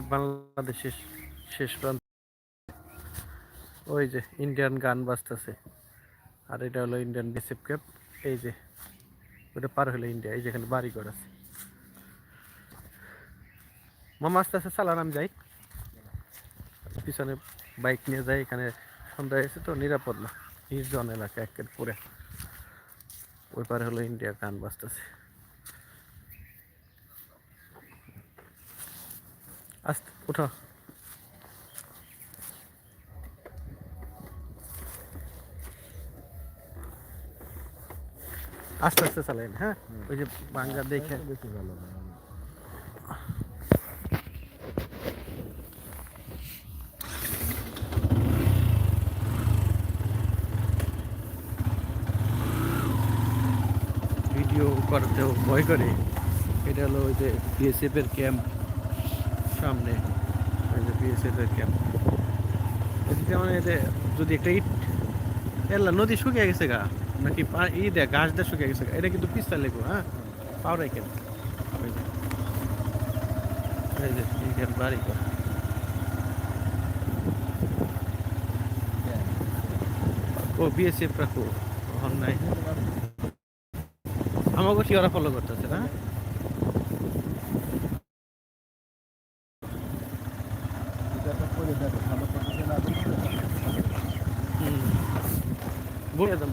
বাংলাদেশের শেষ প্রান্ত। ওই যে ইন্ডিয়ান গান বাজতেছে। আর এটা হলো ইন্ডিয়ান বিসিপ ক্যাপ এই যে, ওটা পার হলো ইন্ডিয়া এই যেখানে বাড়ি ঘর আছে। মামা আস্তে আস্তে চালান যাই। পিছনে বাইক নিয়ে যাই, এখানে সন্ধ্যা এসে তো, নিরাপদ না। নির্জন এলাকা, একের পুরে ওই পারে হলো ইন্ডিয়া গান বাজতেছে। আস্তে উঠো। আস্তে আস্তে চালাইন হ্যাঁ? ওই যে বাঙ্গা দেখে। বেশি ভালো ভিডিও করতেও ভয় করে। এটা হলো ওই যে বিএসএফ এর ক্যাম্প। সামনে। ওই যে বিএসএফ এর ক্যাম্প এদিকে মানে যদি একটা ইট এলা, নদী শুকিয়ে গেছে গা। নাকি ই দেয় ঘাস দিয়ে শুকিয়ে গেছে। এটা কিন্তু পিস্তা লেগো হ্যাঁ? পাও রাখেন ওই যে, এই যে, এইখানে বাড়ি কর ও বিএসএফ রাখো নাই। আমাকে কি ওরা ফলো করতেছে, না? বলে দাম